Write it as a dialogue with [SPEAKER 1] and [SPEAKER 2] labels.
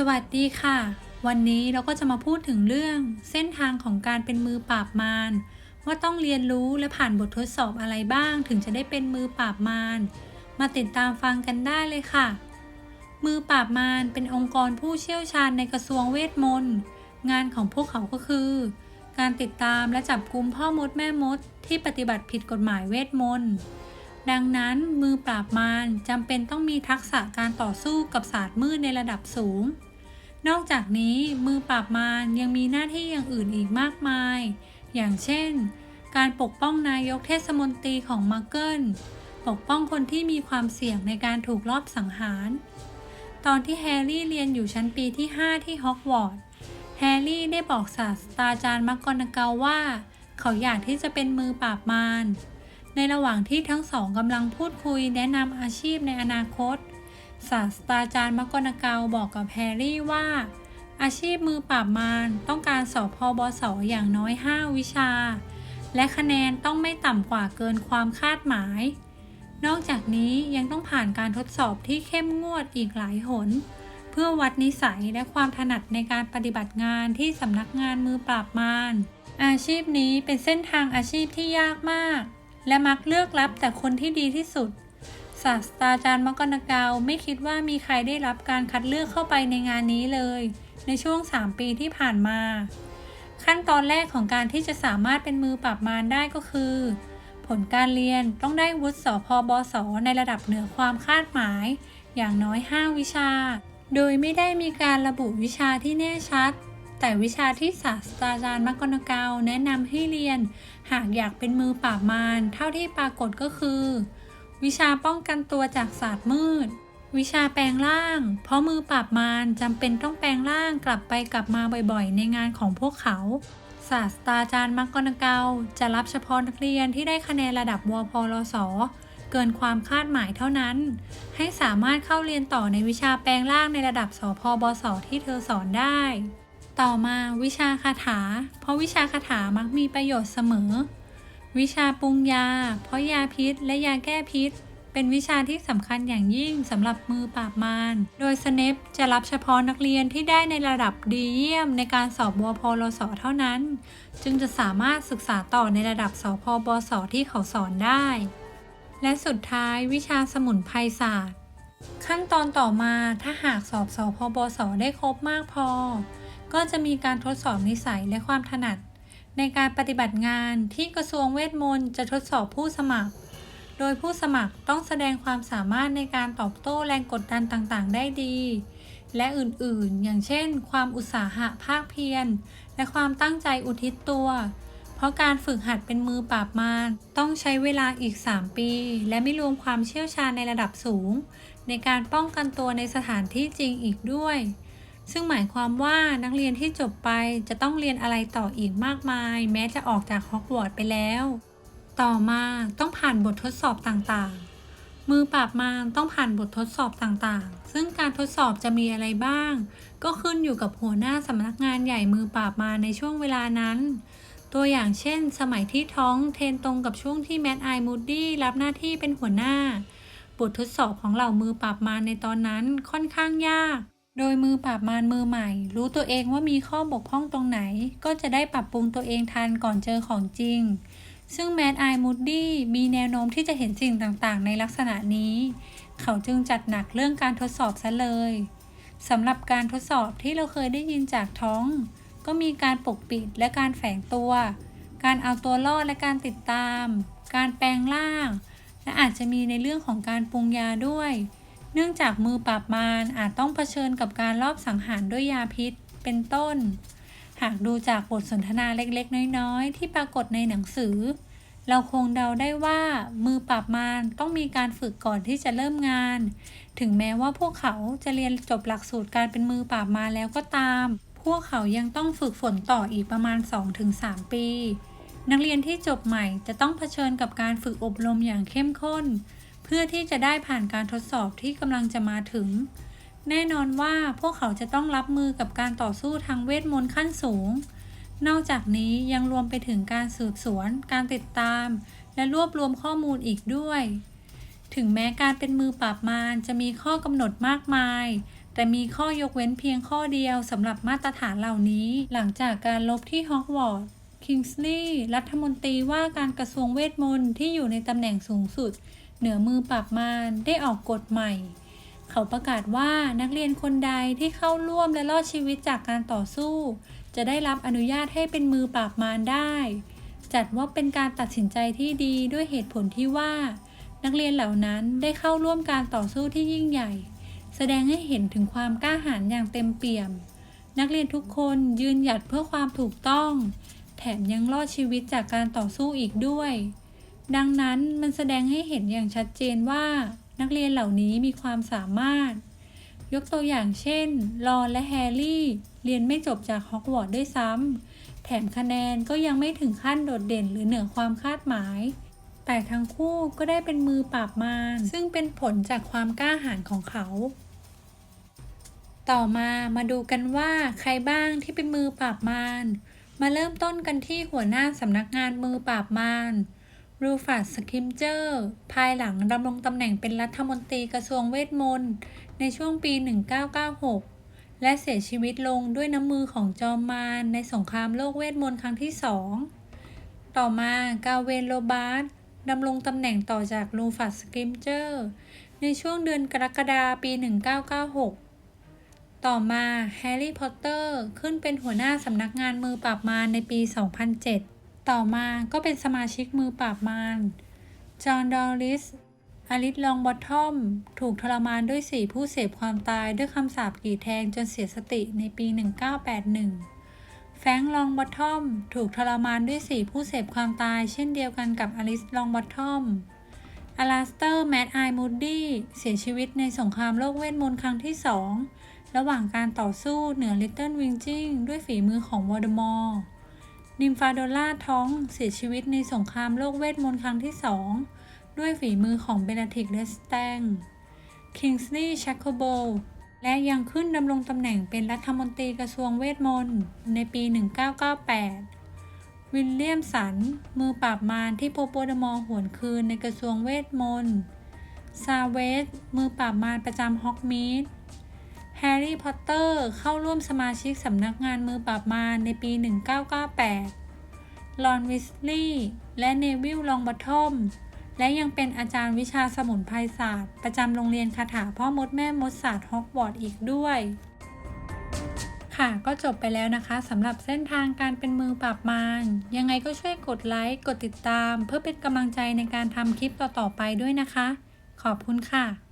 [SPEAKER 1] สวัสดีค่ะ วันนี้เราก็จะมาพูดถึงเรื่องเส้นทางของการเป็นมือปราบมารว่าต้องเรียนรู้และผ่านบททดสอบอะไรบ้าง ถึงจะได้เป็นมือปราบมารมาติดตามฟังกันได้เลยค่ะ มือปราบมารเป็นองค์กรผู้เชี่ยวชาญในกระทรวงเวทมนต์งานของพวกเขาก็คือ การติดตามและจับกลุ่มพ่อมดแม่มด ที่ปฏิบัติผิดกฎหมายเวทมนต์ดังนั้นมือปราบมารจำเป็นต้องมีทักษะการต่อสู้กับศาสตร์มืดในระดับสูง นอกจากนี้มือปราบมารยังมีหน้าที่อย่างอื่นอีกมากมาย อย่างเช่น การปกป้องนายกเทศมนตรีของมาร์เกิลปกป้องคนที่มีความเสี่ยงในการถูกลอบสังหาร ตอนที่แฮร์รี่เรียนอยู่ชั้นปีที่ 5 ที่ฮอกวอตส์แฮร์รี่ได้บอกศาสตราจารย์มักกอนากลว่า เขาอยากที่จะเป็นมือปราบมารในระหว่างที่ทั้งสองกำลังพูดคุยแนะนำอาชีพในอนาคต ศาสตราจารย์มกกอนาเกลบอกกับแฮร์รี่ว่า อาชีพมือปราบมารต้องการสอบพอบสอย่างน้อย 5 วิชา และคะแนนต้องไม่ต่ำกว่าเกินความคาดหมาย นอกจากนี้ยังต้องผ่านการทดสอบที่เข้มงวดอีกหลายหน เพื่อวัดนิสัยและความถนัดในการปฏิบัติงานที่สำนักงานมือปราบมารอาชีพนี้เป็นเส้นทางอาชีพที่ยากมาก และมักเลือกรับแต่คนที่ดีที่สุด ศาสตราจารย์มกรณเกาวไม่คิดว่ามีใครได้รับการคัดเลือกเข้าไปในงานนี้เลย ในช่วง 3 ปีที่ผ่านมา ขั้นตอนแรกของการที่จะสามารถเป็นมือปราบมารได้ก็คือ ผลการเรียนต้องได้วุฒิสพบสในระดับเหนือความคาดหมาย อย่างน้อย 5 วิชา โดยไม่ได้มีการระบุวิชาที่แน่ชัด แต่วิชาที่ศาสตราจารย์มกรณเกาวแนะนำให้เรียน หากอยากเป็นมือปราบมารเท่าที่ปรากฏก็คือ วิชาป้องกันตัวจากศาสตร์มืด วิชาแปลงร่าง เพราะมือปราบมารจำเป็นต้องแปลงร่างกลับไปกลับมาบ่อยๆ ในงานของพวกเขา ศาสตราจารย์มักกรเกาจะรับเฉพาะนักเรียนที่ได้คะแนนระดับวพลสเกินความคาดหมายเท่านั้น ให้สามารถเข้าเรียนต่อในวิชาแปลงร่างในระดับสพบสที่เธอสอนได้ ต่อมาวิชาคาถา เพราะวิชาคาถามักมีประโยชน์เสมอ วิชาปรุงยา เพราะยาพิษและยาแก้พิษ เป็นวิชาที่สำคัญอย่างยิ่งสำหรับมือปราบมาร โดยสเนปจะรับเฉพาะนักเรียนที่ได้ในระดับดีเยี่ยมในการสอบวพลสเท่านั้น จึงจะสามารถศึกษาต่อในระดับสพบสที่เขาสอนได้ และสุดท้ายวิชาสมุนไพรศาสตร์ ขั้นตอนต่อมาถ้าหากสอบสพบสได้ครบมากพอ ก็จะมีการทดสอบนิสัยและความถนัด ในการปฏิบัติงานที่กระทรวงเวทมนต์จะทดสอบผู้สมัคร โดยผู้สมัครต้องแสดงความสามารถในการตอบโต้แรงกดดันต่างๆ ได้ดี และอื่นๆ อย่างเช่น ความอุตสาหะภาคเพียร และความตั้งใจอุทิศตัว เพราะการฝึกหัดเป็นมือปราบมารต้องใช้เวลาอีก 3 ปี และไม่รวมความเชี่ยวชาญในระดับสูง ในการป้องกันตัวในสถานที่จริงอีกด้วย ซึ่งหมายความว่านักเรียนที่จบไปจะต้องเรียนอะไรต่ออีกมากมาย แม้จะออกจากฮอกวอตส์ไปแล้ว ต่อมาต้องผ่านบททดสอบต่างๆ มือปราบมารต้องผ่านบททดสอบต่างๆ ซึ่งการทดสอบจะมีอะไรบ้าง ก็ขึ้นอยู่กับหัวหน้าสำนักงานใหญ่มือปราบมารในช่วงเวลานั้น ตัวอย่างเช่น สมัยที่ท้องเทนตรงกับช่วงที่แมดไอมูดดี้รับหน้าที่เป็นหัวหน้า บททดสอบของเหล่ามือปราบมารในตอนนั้นค่อนข้างยาก โดยมือปราบมารมือใหม่ รู้ตัวเองว่ามีข้อบกพร่องตรงไหน ก็จะได้ปรับปรุงตัวเองทันก่อนเจอของจริง ซึ่งแมดไอมูดดี้มีแนวโน้มที่จะเห็นสิ่งต่างๆ ในลักษณะนี้ เขาจึงจัดหนักเรื่องการทดสอบซะเลยสำหรับการทดสอบที่เราเคยได้ยินจากท้อง ก็มีการปกปิดและการแฝงตัว การเอาตัวรอดและการติดตาม การแปลงร่าง และอาจจะมีในเรื่องของการปรุงยาด้วย เนื่องจากมือปราบมารอาจต้องเผชิญกับการลอบสังหารด้วยยาพิษ เป็นต้น หากดูจากบทสนทนาเล็กๆ น้อยๆ ที่ปรากฏในหนังสือ เราคงเดาได้ว่ามือปราบมารต้องมีการฝึกก่อนที่จะเริ่มงาน ถึงแม้ว่าพวกเขาจะเรียนจบหลักสูตรการเป็นมือปราบมารแล้วก็ตาม พวกเขายังต้องฝึกฝนต่ออีกประมาณ 2-3 ปี นักเรียนที่จบใหม่จะต้องเผชิญกับการฝึกอบรมอย่างเข้มข้น เพื่อที่จะได้ผ่านการทดสอบที่กำลังจะมาถึง แน่นอนว่าพวกเขาจะต้องรับมือกับการต่อสู้ทางเวทมนต์ขั้นสูง นอกจากนี้ยังรวมไปถึงการสืบสวน การติดตาม และรวบรวมข้อมูลอีกด้วย ถึงแม้การเป็นมือปราบมารจะมีข้อกำหนดมากมาย แต่มีข้อยกเว้นเพียงข้อเดียวสำหรับมาตรฐานเหล่านี้ หลังจากการลบที่ฮอกวอตส์คิงส์ลีย์รัฐมนตรีว่าการกระทรวงเวทมนต์ที่อยู่ในตำแหน่งสูงสุด เหนือมือปราบมารได้ออกกฎใหม่ เขาประกาศว่านักเรียนคนใดที่เข้าร่วมและรอดชีวิตจากการต่อสู้ จะได้รับอนุญาตให้เป็นมือปราบมารได้ จัดว่าเป็นการตัดสินใจที่ดีด้วยเหตุผลที่ว่า นักเรียนเหล่านั้นได้เข้าร่วมการต่อสู้ที่ยิ่งใหญ่ แสดงให้เห็นถึงความกล้าหาญอย่างเต็มเปี่ยม นักเรียนทุกคนยืนหยัดเพื่อความถูกต้อง แถมยังรอดชีวิตจากการต่อสู้อีกด้วย ดังนั้นมันแสดงให้เห็นอย่างชัดเจนว่า นักเรียนเหล่านี้มีความสามารถ ยกตัวอย่างเช่น รอนและแฮร์รี่ เรียนไม่จบจากฮอกวอตส์ด้วยซ้ำ แถมคะแนนก็ยังไม่ถึงขั้นโดดเด่นหรือเหนือความคาดหมาย แต่ทั้งคู่ก็ได้เป็นมือปราบมารซึ่งเป็นผลจากความกล้าหาญของเขา ต่อมามาดูกันว่าใครบ้างที่เป็นมือปราบมารมาเริ่มต้นกันที่หัวหน้าสำนักงานมือปราบมาร รูฟัสสคิมเจอร์ ภายหลังดำรงตำแหน่งเป็นรัฐมนตรีกระทรวงเวทมนต์ ในช่วงปี 1996 และเสียชีวิตลงด้วยน้ำมือของจอมมารในสงครามโลกเวทมนต์ครั้งที่สอง ต่อมากาเวนโรบาร์ตดำรงตำแหน่งต่อจากรูฟัสสกิมเจอร์ ในช่วงเดือนกรกฎาคมปี 1996 ต่อมาแฮร์รี่พอตเตอร์ขึ้นเป็นหัวหน้าสำนักงานมือปราบมารในปี 2007 ต่อมาก็เป็นสมาชิกมือปราบมารจอห์นดอริสอลิสลองบอททอม ถูกทรมานด้วยสีผู้เสพความตายด้วยคำสาปกรีดแทงจนเสียสติในปี 1981 แฟรงค์ลองบอททอม ถูกทรมานด้วยสีผู้เสพความตายเช่นเดียวกันกับอลิสลองบอททอมอลาสเตอร์แมดไอมูดดี้เสียชีวิตในสงครามโลกเวทมนต์ครั้งที่สอง ระหว่างการต่อสู้เหนือลิตเติ้ลวิงจิงด้วยฝีมือของวอร์ดมอร์ นิมฟาโดล่าท้องเสียชีวิตในสงครามโลกเวทมนต์ครั้งที่สองด้วยฝีมือของเบนาทิกเลสแตงคิงส์ลีย์ชัคโคโบและยังขึ้นดำรงตำแหน่งเป็นรัฐมนตรีกระทรวงเวทมนต์ในปี 1998 วิลเลียมสัน มือปราบมารที่พบวอร์ดมอร์หวนคืนในกระทรวงเวทมนต์ ซาเวส มือปราบมารประจำฮอกมีด แฮร์รี่ พอตเตอร์ เข้าร่วมสมาชิกสำนักงานมือปราบมารในปี 1998 ลอน วิสลีย์ และเนวิลลองบอททอม และยังเป็นอาจารย์วิชาสมุนไพรศาสตร์ ประจำโรงเรียนคาถาพ่อมดแม่มดศาสตร์ฮอกวอตส์อีกด้วย ค่ะ ก็จบไปแล้วนะคะสำหรับเส้นทางการเป็นมือปราบมาร ยังไงก็ช่วยกดไลค์ กดติดตาม เพื่อเป็นกำลังใจในการทำคลิปต่อๆไปด้วยนะคะ ขอบคุณค่ะ